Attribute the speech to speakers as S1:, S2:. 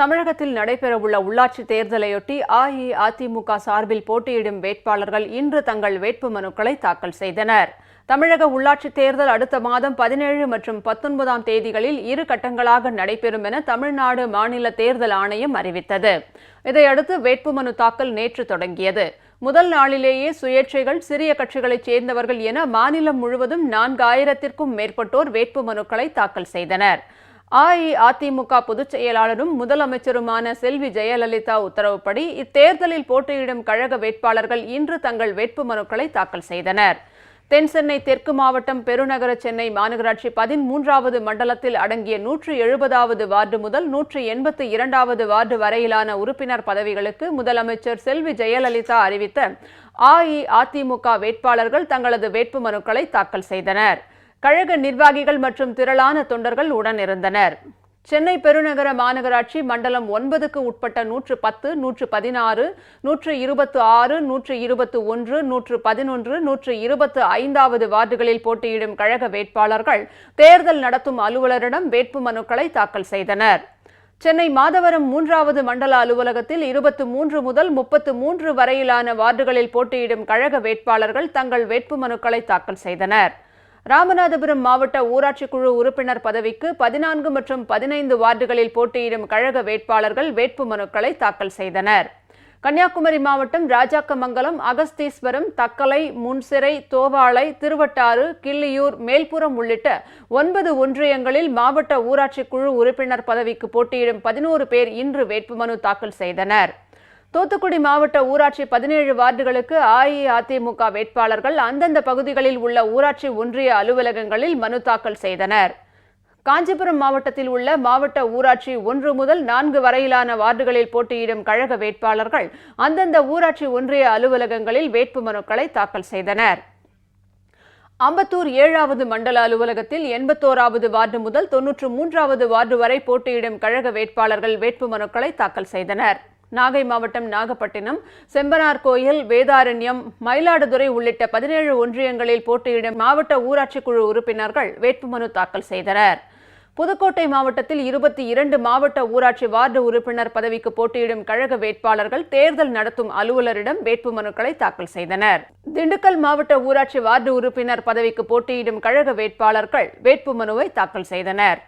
S1: தமிழகத்தில் நடைபெறவுள்ள உள்ளாட்சி தேர்தலையொட்டி அஇஅதிமுக சார்பில் போட்டியிடும் வேட்பாளர்கள் இன்று தங்கள் வேட்பு மனுக்களை தாக்கல் செய்தனர். தமிழக உள்ளாட்சி தேர்தல் அடுத்த மாதம் பதினேழு மற்றும் பத்தொன்பதாம் தேதிகளில் இரு கட்டங்களாக நடைபெறும் என தமிழ்நாடு மாநில தேர்தல் ஆணையம் அறிவித்தது. இதையடுத்து வேட்புமனு தாக்கல் நேற்று தொடங்கியது. முதல் நாளிலேயே சுயேட்சைகள் சிறிய கட்சிகளைச் சேர்ந்தவர்கள் என மாநிலம் முழுவதும் நான்காயிரத்திற்கும் மேற்பட்டோர் வேட்புமனுக்களை தாக்கல் செய்தனர். அஇஅதிமுக பொதுச் செயலாளரும் முதலமைச்சருமான செல்வி ஜெயலலிதா உத்தரவுப்படி இத்தேர்தலில் போட்டியிடும் கழக வேட்பாளர்கள் இன்று தங்கள் வேட்புமனுக்களை தாக்கல் செய்தனர். தென் சென்னை தெற்கு மாவட்டம் பெருநகர சென்னை மாநகராட்சி பதிமூன்றாவது மண்டலத்தில் அடங்கிய நூற்று எழுபதாவது வார்டு முதல் நூற்று எண்பத்தி இரண்டாவது வார்டு வரையிலான உறுப்பினர் பதவிகளுக்கு முதலமைச்சர் செல்வி ஜெயலலிதா அறிவித்த அஇஅதிமுக வேட்பாளர்கள் தங்களது வேட்புமனுக்களை தாக்கல் செய்தனர். கழக நிர்வாகிகள் மற்றும் திரளான தொண்டர்கள் உடனிருந்தனர். சென்னை பெருநகர மாநகராட்சி மண்டலம் ஒன்பதுக்கு உட்பட்ட நூற்று பத்து நூற்று பதினாறு நூற்று இருபத்து ஆறு நூற்று இருபத்து ஒன்று நூற்று பதினொன்று நூற்று இருபத்து ஐந்தாவது வார்டுகளில் போட்டியிடும் கழக வேட்பாளர்கள் தேர்தல் நடத்தும் அலுவலரிடம் வேட்பு மனுக்களை தாக்கல் செய்தனர். சென்னை மாதவரம் மூன்றாவது மண்டல அலுவலகத்தில் இருபத்து மூன்று முதல் முப்பத்து மூன்று வரையிலான வார்டுகளில் போட்டியிடும் கழக வேட்பாளர்கள் தங்கள் வேட்புமனுக்களை தாக்கல் செய்தனர். ராமநாதபுரம் மாவட்ட ஊராட்சி குழு உறுப்பினர் பதவிக்கு பதினான்கு மற்றும் பதினைந்து வார்டுகளில் போட்டியிடும் கழக வேட்பாளர்கள் வேட்பு மனுக்களை தாக்கல் செய்தனர். கன்னியாகுமரி மாவட்டம் ராஜாக்கமங்கலம் அகஸ்தீஸ்வரம் தக்கலை முன்சிறை தோவாளை திருவட்டாறு கிள்ளியூர் மேல்புறம் உள்ளிட்ட ஒன்பது ஒன்றியங்களில் மாவட்ட ஊராட்சி குழு உறுப்பினர் பதவிக்கு போட்டியிடும் பதினோரு பேர் இன்று வேட்புமனு தாக்கல் செய்தனர். தூத்துக்குடி மாவட்ட ஊராட்சி பதினேழு வார்டுகளுக்கு அஇஅதிமுக வேட்பாளர்கள் அந்தந்த பகுதிகளில் உள்ள ஊராட்சி ஒன்றிய அலுவலகங்களில் மனு தாக்கல் செய்தனர். காஞ்சிபுரம் மாவட்டத்தில் உள்ள மாவட்ட ஊராட்சி ஒன்று முதல் நான்கு வரையிலான வார்டுகளில் போட்டியிடும் கழக வேட்பாளர்கள் அந்தந்த ஊராட்சி ஒன்றிய அலுவலகங்களில் வேட்பு மனுக்களை தாக்கல் செய்தனர். அம்பத்தூர் ஏழாவது மண்டல அலுவலகத்தில் எண்பத்தோராவது வார்டு முதல் தொன்னூற்று மூன்றாவது வார்டு வரை போட்டியிடும் கழக வேட்பாளர்கள் வேட்புமனுக்களை தாக்கல் செய்தனர். நாகை மாவட்டம் நாகப்பட்டினம் செம்பனார் கோயில் வேதாரண்யம் மயிலாடுதுறை உள்ளிட்ட பதினேழு ஒன்றியங்களில் போட்டியிடும் மாவட்ட ஊராட்சி குழு உறுப்பினர்கள் வேட்புமனு தாக்கல் செய்தனர். புதுக்கோட்டை மாவட்டத்தில் இருபத்தி இரண்டு மாவட்ட ஊராட்சி வார்டு உறுப்பினர் பதவிக்கு போட்டியிடும் கழக வேட்பாளர்கள் தேர்தல் நடத்தும் அலுவலரிடம் வேட்புமனுக்களை தாக்கல் செய்தனர். திண்டுக்கல் மாவட்ட ஊராட்சி வார்டு உறுப்பினர் பதவிக்கு போட்டியிடும் கழக வேட்பாளர்கள் வேட்புமனுவை தாக்கல் செய்தனர்.